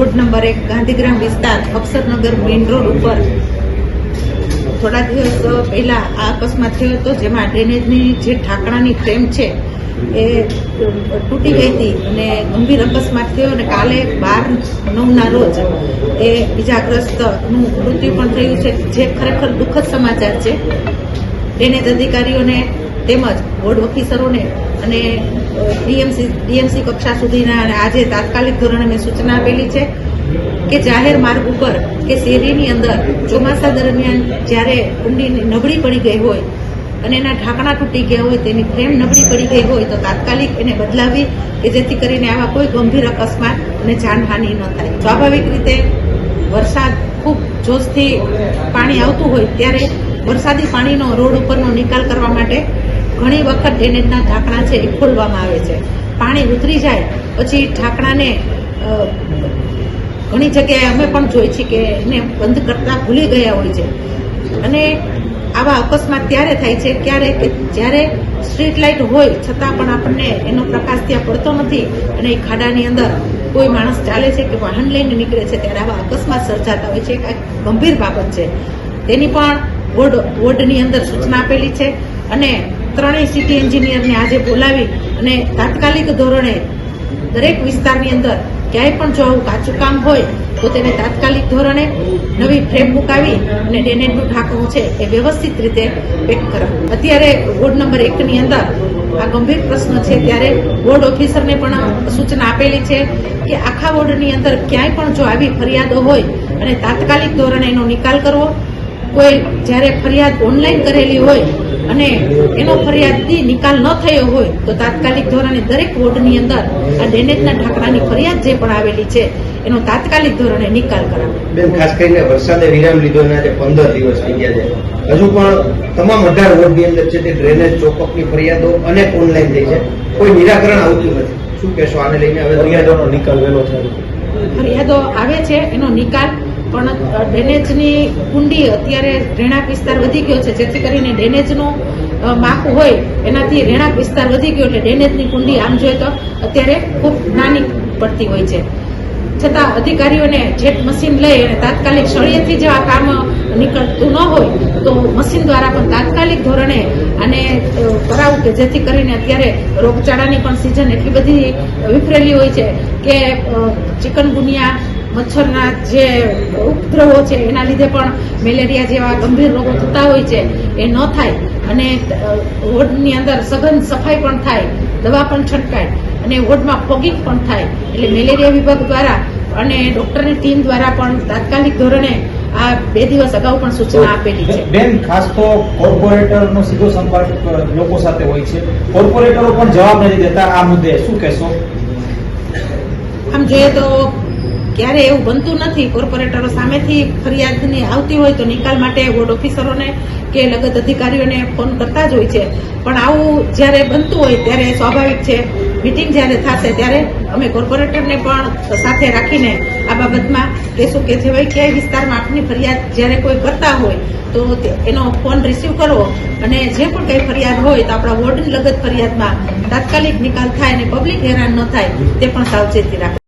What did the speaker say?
Ward number એક, ગાંધીગ્રામ વિસ્તાર, Aksharnagar main road ઉપર. થોડા દિવસ પહેલાં આ અકસ્માત થયો હતો, જેમાં ડ્રેનેજની જે ઢાંકણાની ફ્રેમ છે, એ તૂટી ગઈ હતી અને ગંભીર અકસ્માત થયો અને કાલે બાર, નવના રોજ એ ઇજાગ્રસ્તનું મૃત્યુ પણ થયું છે, જે ખરેખર દુઃખદ સમાચાર છે. ડ્રેનેજ અધિકારીઓને તેમજ વોર્ડ ઓફિસરોને અને ડીએમસી ડીએમસી કક્ષા સુધીના આજે તાત્કાલિક ધોરણે મેં સૂચના આપેલી છે કે જાહેર માર્ગ ઉપર કે શેરીની અંદર ચોમાસા દરમિયાન જ્યારે કુંડી નબળી પડી ગઈ હોય અને એના ઢાંકણા તૂટી ગયા હોય, તેની ફ્રેમ નબળી પડી ગઈ હોય, તો તાત્કાલિક એને બદલાવી કે જેથી કરીને આવા કોઈ ગંભીર અકસ્માત અને જાનહાનિ ન થાય. સ્વાભાવિક રીતે વરસાદ ખૂબ જોશથી પાણી આવતું હોય, ત્યારે વરસાદી પાણીનો રોડ ઉપરનો નિકાલ કરવા માટે ઘણી વખત ડ્રેનેજના ઢાંકણા છે એ ખોલવામાં આવે છે. પાણી ઉતરી જાય, પછી ઢાંકણાને ઘણી જગ્યાએ અમે પણ જોઈ છીએ કે એને બંધ કરતા ભૂલી ગયા હોય છે. અને આવા અકસ્માત ત્યારે થાય છે ક્યારે કે જ્યારે સ્ટ્રીટ લાઇટ હોય, છતાં પણ આપણને એનો પ્રકાશ ત્યાં પડતો નથી અને એ ખાડાની અંદર કોઈ માણસ ચાલે છે કે વાહન લઈને નીકળે છે, ત્યારે આવા અકસ્માત સર્જાતા હોય છે. એક ગંભીર બાબત છે. તેની પણ વોર્ડ, વોર્ડની અંદર સૂચના આપેલી છે. અને ત્રણેય સિટી એન્જિનિયરને આજે બોલાવી અને તાત્કાલિક ધોરણે દરેક વિસ્તારની અંદર ક્યાંય પણ જો આવું કાચું કામ હોય, તો તેને તાત્કાલિક ધોરણે નવી ફ્રેમ મુકાવી અને ડેનેટનું ઢાંકણું છે એ વ્યવસ્થિત રીતે પેક કરાવવું અત્યારે વોર્ડ નંબર એકની અંદર આ ગંભીર પ્રશ્ન છે. ત્યારે વોર્ડ ઓફિસરને પણ સૂચના આપેલી છે કે આખા વોર્ડની અંદર ક્યાંય પણ જો આવી ફરિયાદો હોય અને તાત્કાલિક ધોરણે એનો નિકાલ કરવો, કોઈ જ્યારે ફરિયાદ ઓનલાઈન કરેલી હોય અને એનો ફરિયાદથી નિકાલ ન થયો હોય તો તાત્કાલિક ધોરણે દરેક વોર્ડની અંદર આ ડેનેજના ઢાંકણાની ફરિયાદ જે પણ આવેલી છે એનો તાત્કાલિક ધોરણે નિકાલ કરાવે. બેન ખાસ કરીને વરસાદે વિરામ લીધો એના આજે પંદર દિવસ થઈ ગયા છે. હજુ પણ તમામ અઢાર વોર્ડની અંદર છે તે ડ્રેનેજ ચોકઅપની ફરિયાદો અનેક ઓનલાઈન થઈ છે. કોઈ નિરાકરણ આવતું નથી. શું કહેશો આને લઈને? હવે ફરિયાદોનો નિકાલ વહેલો છે ફરિયાદો આવે છે એનો નિકાલ પણ ડ્રેનેજની કુંડી અત્યારે રહેણાંક વિસ્તાર વધી ગયો છે. જેથી કરીને ડ્રેનેજનું અ, માખું હોય એનાથી રહેણાંક વિસ્તાર વધી ગયો એટલે ડ્રેનેજની કુંડી આમ જોઈએ તો અત્યારે ખૂબ નાની પડતી હોય છે. છતાં અધિકારીઓને જેટ મશીન લઈ અને તાત્કાલિક સળિયેથી જેવા કામ નીકળતું ન હોય તો મશીન દ્વારા પણ તાત્કાલિક ધોરણે આને કરાવું કે જેથી કરીને અત્યારે રોગચાળાની પણ સિઝન એટલી બધી વિફરેલી હોય છે કે ચિકનગુનિયા મચ્છરના જે ઉપદ્રવો છે એના લીધે પણ મેલેરિયા જેવા ગંભીર રોગો થતા હોય છે. એ ન થાય. અને વોર્ડની અંદર સઘન સફાઈ પણ થાય. દવા પણ છંટકાય. અને વોર્ડમાં ફોગિંગ પણ થાય. એટલે મેલેરિયા વિભાગ દ્વારા અને ડોક્ટરની ટીમ દ્વારા પણ તાત્કાલિક ધોરણે આ બે દિવસ અગાઉ પણ સૂચના આપેલી છે. બેન ખાસ તો કોર્પોરેટરનો સીધો સંપર્ક લોકો સાથે હોય છે. કોર્પોરેટરો પણ જવાબ નથી દેતા આ મુદ્દે. શું કહેશો? આમ જોઈએ તો ક્યારે એવું બનતું નથી, કોર્પોરેટરો સામેથી ફરિયાદની આવતી હોય તો નિકાલ માટે વોર્ડ ઓફિસરોને કે લગત અધિકારીઓને ફોન કરતા જ હોય છે. પણ આવું જ્યારે બનતું હોય ત્યારે સ્વાભાવિક છે. મિટિંગ જ્યારે થશે ત્યારે અમે કોર્પોરેટરને પણ સાથે રાખીને આ બાબતમાં કહેશું કે જે ભાઈ ક્યાંય વિસ્તારમાં આપની ફરિયાદ જ્યારે કોઈ કરતા હોય તો એનો ફોન રિસીવ કરવો અને જે પણ કંઈ ફરિયાદ હોય તો આપણા વોર્ડની લગત ફરિયાદમાં તાત્કાલિક નિકાલ થાય અને પબ્લિક હેરાન ન થાય તે પણ સાવચેતી રાખવી